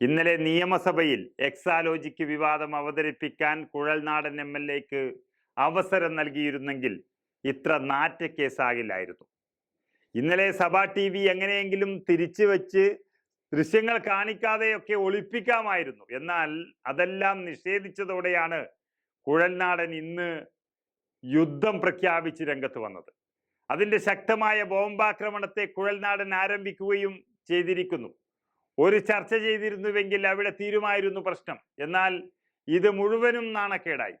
ഇന്നലെ നിയമസഭയിൽ എക്സാലോജിക്ക് വിവാദം അവതരിപ്പിക്കാൻ കുഴൽനാടൻ എം എൽ എക്ക് അവസരം നൽകിയിരുന്നെങ്കിൽ ഇത്ര നാറ്റ കേസാകില്ലായിരുന്നു ഇന്നലെ സഭാ ടി വി എങ്ങനെയെങ്കിലും തിരിച്ചു വെച്ച് ദൃശ്യങ്ങൾ കാണിക്കാതെയൊക്കെ ഒളിപ്പിക്കാമായിരുന്നു. എന്നാൽ അതെല്ലാം നിഷേധിച്ചതോടെയാണ് കുഴൽനാടൻ ഇന്ന് യുദ്ധം പ്രഖ്യാപിച്ച് രംഗത്ത് വന്നത്. അതിന്റെ ശക്തമായ ബോംബാക്രമണത്തെ കുഴൽനാടൻ ആരംഭിക്കുകയും ചെയ്തിരിക്കുന്നു. ഒരു ചർച്ച ചെയ്തിരുന്നുവെങ്കിൽ അവിടെ തീരുമായിരുന്നു പ്രശ്നം. എന്നാൽ ഇത് മുഴുവനും നാണക്കേടായി.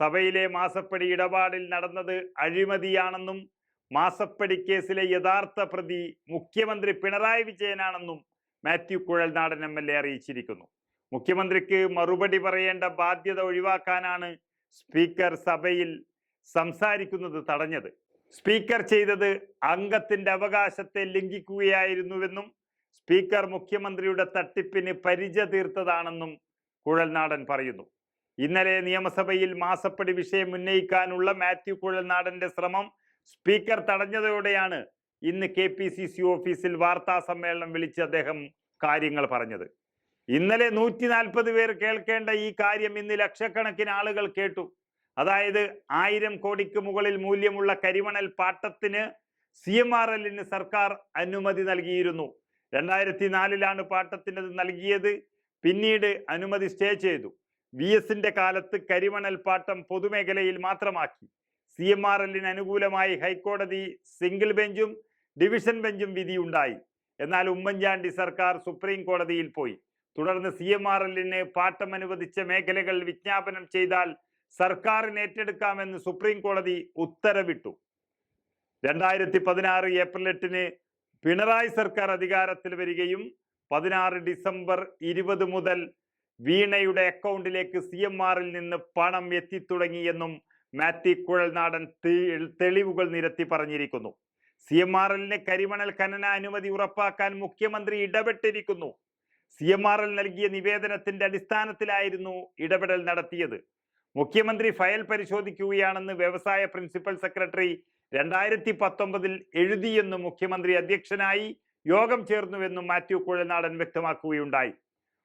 സഭയിലെ മാസപ്പടി ഇടപാടിൽ നടന്നത് അഴിമതിയാണെന്നും മാസപ്പടി കേസിലെ യഥാർത്ഥ പ്രതി മുഖ്യമന്ത്രി Pinarayi വിജയനാണെന്നും Mathew Kuzhalnadan M L A അറിയിച്ചിരിക്കുന്നു. മുഖ്യമന്ത്രിക്ക് മറുപടി പറയേണ്ട ബാധ്യത ഒഴിവാക്കാനാണ് സ്പീക്കർ സഭയിൽ സംസാരിക്കുന്നത് തടഞ്ഞത്. സ്പീക്കർ ചെയ്തത് അംഗത്തിന്റെ അവകാശത്തെ ലംഘിക്കുകയായിരുന്നുവെന്നും സ്പീക്കർ മുഖ്യമന്ത്രിയുടെ തട്ടിപ്പിന് പരിച തീർത്തതാണെന്നും കുഴൽനാടൻ പറയുന്നു. ഇന്നലെ നിയമസഭയിൽ മാസപ്പടി വിഷയം ഉന്നയിക്കാനുള്ള മാത്യു കുഴൽനാടന്റെ ശ്രമം സ്പീക്കർ തടഞ്ഞതോടെയാണ് ഇന്ന് കെ പി സി സി ഓഫീസിൽ വാർത്താ സമ്മേളനം വിളിച്ച് അദ്ദേഹം കാര്യങ്ങൾ പറഞ്ഞത്. ഇന്നലെ നൂറ്റി നാൽപ്പത് പേർ കേൾക്കേണ്ട ഈ കാര്യം ഇന്ന് ലക്ഷക്കണക്കിന് ആളുകൾ കേട്ടു. അതായത് ആയിരം കോടിക്ക് മുകളിൽ മൂല്യമുള്ള കരിമണൽ പാട്ടത്തിന് സി എം ആർ എല്ലിന് സർക്കാർ അനുമതി നൽകിയിരുന്നു. രണ്ടായിരത്തി നാലിലാണ് പാട്ടത്തിന് നൽകിയത്. പിന്നീട് അനുമതി സ്റ്റേ ചെയ്തു. വി എസിന്റെ കാലത്ത് കരിമണൽ പാട്ടം പൊതുമേഖലയിൽ മാത്രമാക്കി. സി എം ആർ എല്ലിന് അനുകൂലമായി ഹൈക്കോടതി സിംഗിൾ ബെഞ്ചും ഡിവിഷൻ ബെഞ്ചും വിധി ഉണ്ടായി എന്നാൽ ഉമ്മൻചാണ്ടി സർക്കാർ സുപ്രീം കോടതിയിൽ പോയി. തുടർന്ന് സി എം ആർ എല്ലിന് പാട്ടം അനുവദിച്ച മേഖലകൾ വിജ്ഞാപനം ചെയ്താൽ സർക്കാരിന് ഏറ്റെടുക്കാമെന്ന് സുപ്രീം കോടതി ഉത്തരവിട്ടു. രണ്ടായിരത്തി പതിനാറ് ഏപ്രിൽ എട്ടിന് പിണറായി സർക്കാർ അധികാരത്തിൽ വരികയും പതിനാറ് ഡിസംബർ ഇരുപത് മുതൽ വീണയുടെ അക്കൗണ്ടിലേക്ക് സി എം ആറിൽ നിന്ന് പണം എത്തിത്തുടങ്ങിയെന്നും മാത്യു കുഴൽനാടൻ തെളിവുകൾ നിരത്തി പറഞ്ഞിരിക്കുന്നു. സി എം ആറിലിന് കരിമണൽ ഖനന അനുമതി ഉറപ്പാക്കാൻ മുഖ്യമന്ത്രി ഇടപെട്ടിരിക്കുന്നു. സി എം ആറിൽ നൽകിയ നിവേദനത്തിന്റെ അടിസ്ഥാനത്തിലായിരുന്നു ഇടപെടൽ നടത്തിയത്. മുഖ്യമന്ത്രി ഫയൽ പരിശോധിക്കുകയാണെന്ന് വ്യവസായ പ്രിൻസിപ്പൽ സെക്രട്ടറി രണ്ടായിരത്തി പത്തൊമ്പതിൽ എഴുതിയെന്നും മുഖ്യമന്ത്രി അധ്യക്ഷനായി യോഗം ചേർന്നുവെന്നും മാത്യു കുഴൽനാടൻ വ്യക്തമാക്കുകയുണ്ടായി.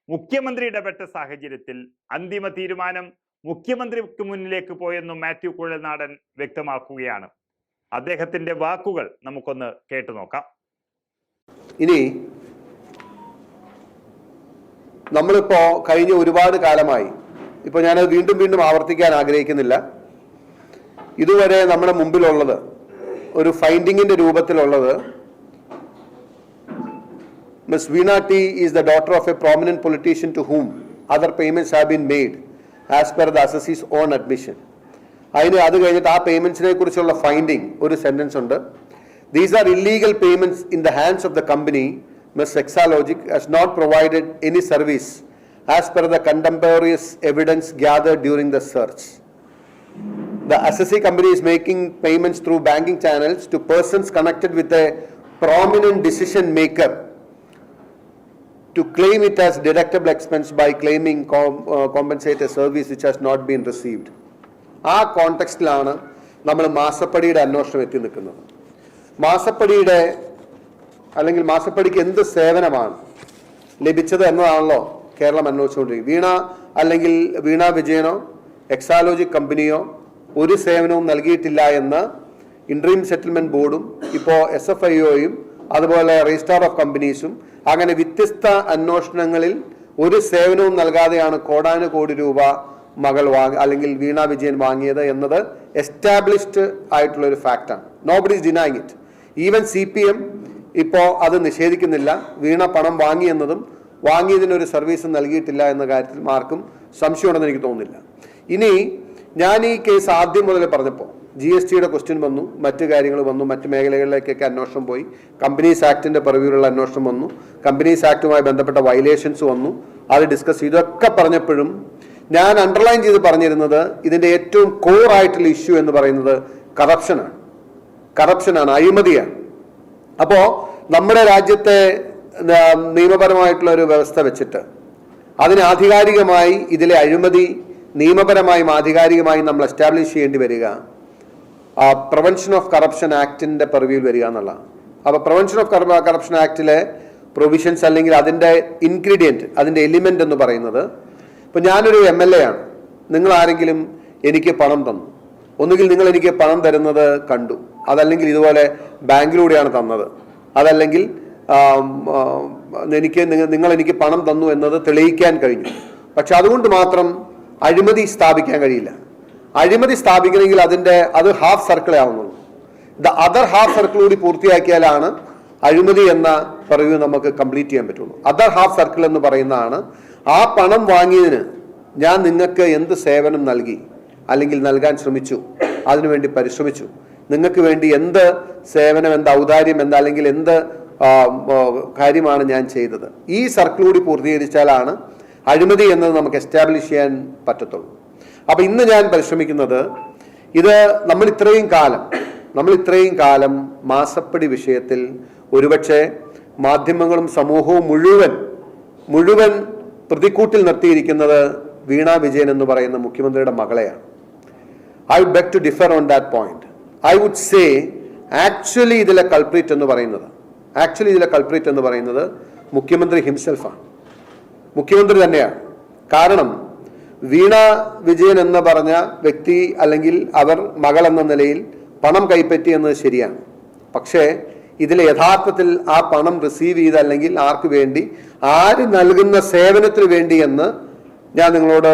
മുഖ്യമന്ത്രി ഇടപെട്ട സാഹചര്യത്തിൽ അന്തിമ തീരുമാനം മുഖ്യമന്ത്രിക്ക് മുന്നിലേക്ക് പോയെന്നും മാത്യു കുഴൽനാടൻ വ്യക്തമാക്കുകയാണ്. അദ്ദേഹത്തിന്റെ വാക്കുകൾ നമുക്കൊന്ന് കേട്ടു നോക്കാം. ഇനി നമ്മളിപ്പോ കഴിഞ്ഞ ഒരുപാട് കാലമായി ഇപ്പൊ ഞാനത് വീണ്ടും വീണ്ടും ആവർത്തിക്കാൻ ആഗ്രഹിക്കുന്നില്ല. ഇതുവരെ നമ്മുടെ മുമ്പിലുള്ളത് ഒരു ഫൈൻഡിങ്ങിന്റെ രൂപത്തിലുള്ളത് Miss Veena T is the daughter of a prominent politician to whom other payments have been made as per the assessee's own admission അതിന് അത് കഴിഞ്ഞിട്ട് ആ പേയ്മെന്റ്സിനെ കുറിച്ചുള്ള ഫൈൻഡിങ് ഒരു സെന്റൻസ് ഉണ്ട്. These are illegal payments in the hands of the company Miss Exalogic has not provided any service as per the contemporaneous evidence gather during the search The assessee company is making payments through banking channels to persons connected with a prominent decision maker to claim it as deductible expense by claiming com- uh, compensate a service which has not been received. ആ കോണ്ടെക്സ്റ്റിലാണ് നമ്മൾ മാസപ്പടിയുടെ അന്വേഷണം എത്തി നിൽക്കുന്നത് മാസപ്പടിയുടെ അല്ലെങ്കിൽ മാസപ്പടിക്ക് എന്ത് സേവനമാണ് ലഭിച്ചത് എന്നതാണല്ലോ കേരളം അന്വേഷിച്ചുകൊണ്ടിരിക്കുന്നത് വീണ അല്ലെങ്കിൽ വീണ വിജയനോ എക്സാലോജി കമ്പനിയോ ഒരു സേവനവും നൽകിയിട്ടില്ല എന്ന് ഇൻട്രീം സെറ്റിൽമെന്റ് ബോർഡും ഇപ്പോൾ എസ് എഫ് ഐ ഒയും അതുപോലെ രജിസ്ട്രാർ ഓഫ് കമ്പനീസും അങ്ങനെ വ്യത്യസ്ത അന്വേഷണങ്ങളിൽ ഒരു സേവനവും നൽകാതെയാണ് കോടാനുകോടി രൂപ മകൾ വാങ്ങി അല്ലെങ്കിൽ വീണ വിജയൻ വാങ്ങിയത് എന്നത് എസ്റ്റാബ്ലിഷ്ഡ് ആയിട്ടുള്ള ഒരു ഫാക്റ്റാണ് nobody is denying it even C P M ഇപ്പോൾ അത് നിഷേധിക്കുന്നില്ല. വീണ പണം വാങ്ങിയെന്നതും വാങ്ങിയതിനൊരു സർവീസ് നൽകിയിട്ടില്ല എന്ന കാര്യത്തിൽ ആർക്കും സംശയമുണ്ടെന്ന് എനിക്ക് തോന്നുന്നില്ല. ഇനി ഞാൻ ഈ കേസ് ആദ്യം മുതൽ പറഞ്ഞപ്പോൾ ജി എസ് ടിയുടെ ക്വസ്റ്റ്യൻ വന്നു മറ്റു കാര്യങ്ങൾ വന്നു മറ്റു മേഖലകളിലേക്കൊക്കെ അന്വേഷണം പോയി. കമ്പനീസ് ആക്ടിന്റെ പരിവിലുള്ള അന്വേഷണം വന്നു. കമ്പനീസ് ആക്ടുമായി ബന്ധപ്പെട്ട വയലേഷൻസ് വന്നു. അത് ഡിസ്കസ് ഇതൊക്കെ പറഞ്ഞപ്പോഴും ഞാൻ അണ്ടർലൈൻ ചെയ്ത് പറഞ്ഞിരുന്നത് ഇതിന്റെ ഏറ്റവും കോർ ആയിട്ടുള്ള ഇഷ്യൂ എന്ന് പറയുന്നത് കറപ്ഷനാണ് കറപ്ഷനാണ് അഴിമതിയാണ്. അപ്പോൾ നമ്മുടെ രാജ്യത്തെ നിയമപരമായിട്ടുള്ള ഒരു വ്യവസ്ഥ വെച്ചിട്ട് അതിന് ആധികാരികമായി ഇതിലെ അഴിമതി നിയമപരമായും ആധികാരികമായും നമ്മൾ എസ്റ്റാബ്ലിഷ് ചെയ്യേണ്ടി വരിക. പ്രവെൻഷൻ ഓഫ് കറപ്ഷൻ ആക്ടിന്റെ പെർവ്യൂവിൽ വരിക എന്നുള്ളതാണ്. അപ്പോൾ പ്രവെൻഷൻ ഓഫ് കറപ്ഷൻ ആക്ടിലെ പ്രൊവിഷൻസ് അല്ലെങ്കിൽ അതിന്റെ ഇൻഗ്രീഡിയന്റ് അതിന്റെ എലിമെന്റ് എന്ന് പറയുന്നത് ഇപ്പോൾ ഞാനൊരു എം എൽ എ ആണ്. നിങ്ങൾ ആരെങ്കിലും എനിക്ക് പണം തന്നു. ഒന്നുകിൽ നിങ്ങൾ എനിക്ക് പണം തരുന്നത് കണ്ടു. അതല്ലെങ്കിൽ ഇതുപോലെ ബാങ്കിലൂടെയാണ് തന്നത്. അതല്ലെങ്കിൽ എനിക്ക് നിങ്ങൾ എനിക്ക് പണം തന്നു എന്നത് തെളിയിക്കാൻ കഴിഞ്ഞു. പക്ഷെ അതുകൊണ്ട് മാത്രം അഴിമതി സ്ഥാപിക്കാൻ കഴിയില്ല. അഴിമതി സ്ഥാപിക്കണമെങ്കിൽ അതിന്റെ അത് ഹാഫ് സർക്കിളേ ആവുന്നുള്ളൂ. ദ അതർ ഹാഫ് സർക്കിൾ കൂടി പൂർത്തിയാക്കിയാലാണ് അഴിമതി എന്ന പറയൂ നമുക്ക് കംപ്ലീറ്റ് ചെയ്യാൻ പറ്റുള്ളൂ. അതർ ഹാഫ് സർക്കിൾ എന്ന് പറയുന്നതാണ് ആ പണം വാങ്ങിയതിന് ഞാൻ നിങ്ങൾക്ക് എന്ത് സേവനം നൽകി? അല്ലെങ്കിൽ നൽകാൻ ശ്രമിച്ചു. അതിനുവേണ്ടി പരിശ്രമിച്ചു. നിങ്ങൾക്ക് വേണ്ടി എന്ത് സേവനം എന്ത് ഔദാര്യം എന്താ അല്ലെങ്കിൽ എന്ത് കാര്യമാണ് ഞാൻ ചെയ്തത്. ഈ സർക്കിൾ കൂടി പൂർത്തീകരിച്ചാലാണ് അഴിമതി എന്നത് നമുക്ക് എസ്റ്റാബ്ലിഷ് ചെയ്യാൻ പറ്റത്തുള്ളൂ. അപ്പോൾ ഇന്ന് ഞാൻ പരിശ്രമിക്കുന്നത് ഇത് നമ്മൾ ഇത്രയും കാലം നമ്മൾ ഇത്രയും കാലം മാസപ്പടി വിഷയത്തിൽ ഒരുപക്ഷെ മാധ്യമങ്ങളും സമൂഹവും മുഴുവൻ മുഴുവൻ പ്രതിക്കൂട്ടിൽ നിർത്തിയിരിക്കുന്നത് വീണ വിജയൻ എന്ന് പറയുന്ന മുഖ്യമന്ത്രിയുടെ മകളെയാണ്. I would beg to differ on that point I would say actually ഇതിലെ കൾപ്രീറ്റ് എന്ന് പറയുന്നത് ആക്ച്വലി ഇതിലെ കൾപ്രീറ്റ് എന്ന് പറയുന്നത് മുഖ്യമന്ത്രി ഹിംസെൽഫാണ് മുഖ്യമന്ത്രി തന്നെയാണ് കാരണം വീണ വിജയൻ എന്ന് പറഞ്ഞ വ്യക്തി അല്ലെങ്കിൽ അവർ മകൾ എന്ന നിലയിൽ പണം കൈപ്പറ്റി എന്നത് ശരിയാണ്. പക്ഷേ ഇതിൽ യഥാർത്ഥത്തിൽ ആ പണം റിസീവ് ചെയ്ത അല്ലെങ്കിൽ ആർക്ക് വേണ്ടി ആര് നൽകുന്ന സേവനത്തിന് വേണ്ടി എന്ന് ഞാൻ നിങ്ങളോട്